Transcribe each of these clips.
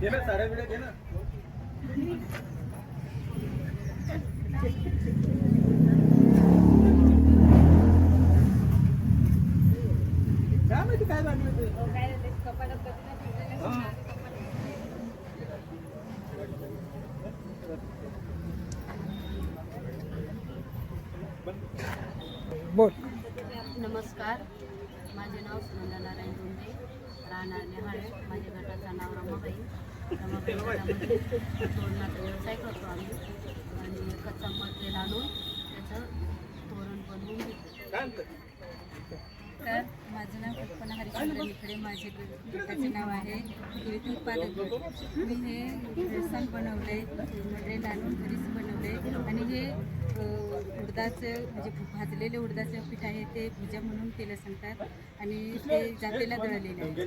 काय बोल. नमस्कार. माझे नाव सुनंदा नारायण डोंबे राहणार नेहाळे. माझ्या गटाचं नाव रमाबाई. तोरणाचा व्यवसाय करतो आम्ही आणि कच्चा मटेरियल आणून त्याचं तोरण बनवून घेतो तर माझं नाव कल्पना हरिचंद्र इकडे माझे गटाचे नाव आहे विविध उत्पादक गट. मी हे सण बनवले मटेरियल आणून घरीच बनवले आणि हे उडदाचं म्हणजे भाजलेले उडदाचं पीठ आहे ते भुजा म्हणून केलं सांगतात. आणि ते जातेला दळलेले आहे.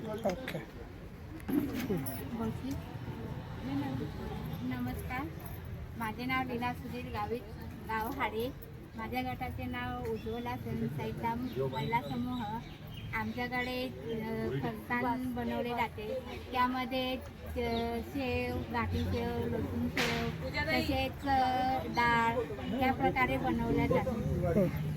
नमस्कार. माझे नाव लीला सुधीर गावित गाव हाडे. माझ्या गटाचे नाव उज्ज्वला सैताम महिला समूह. आमच्याकडे अ, बनवले जाते. त्यामध्ये शेव गाठी शेव लसूण शेव तसेच डाळ या प्रकारे बनवल्या जाते